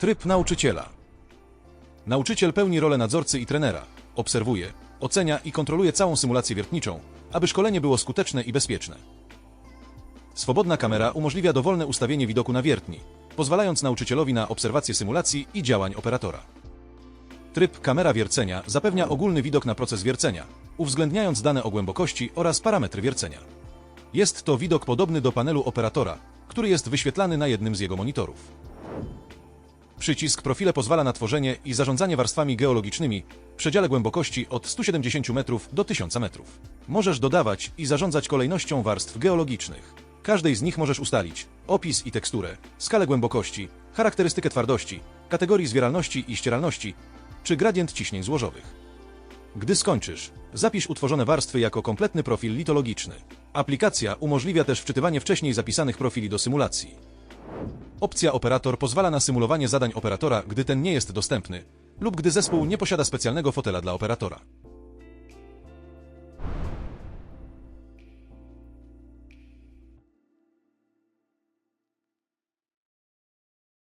Tryb nauczyciela. Nauczyciel pełni rolę nadzorcy i trenera. Obserwuje, ocenia i kontroluje całą symulację wiertniczą, aby szkolenie było skuteczne i bezpieczne. Swobodna kamera umożliwia dowolne ustawienie widoku na wiertni, pozwalając nauczycielowi na obserwację symulacji i działań operatora. Tryb kamera wiercenia zapewnia ogólny widok na proces wiercenia, uwzględniając dane o głębokości oraz parametry wiercenia. Jest to widok podobny do panelu operatora, który jest wyświetlany na jednym z jego monitorów. Przycisk profile pozwala na tworzenie i zarządzanie warstwami geologicznymi w przedziale głębokości od 170 metrów do 1000 metrów. Możesz dodawać i zarządzać kolejnością warstw geologicznych. Każdej z nich możesz ustalić opis i teksturę, skalę głębokości, charakterystykę twardości, kategorii zwieralności i ścieralności, czy gradient ciśnień złożowych. Gdy skończysz, zapisz utworzone warstwy jako kompletny profil litologiczny. Aplikacja umożliwia też wczytywanie wcześniej zapisanych profili do symulacji. Opcja operator pozwala na symulowanie zadań operatora, gdy ten nie jest dostępny lub gdy zespół nie posiada specjalnego fotela dla operatora.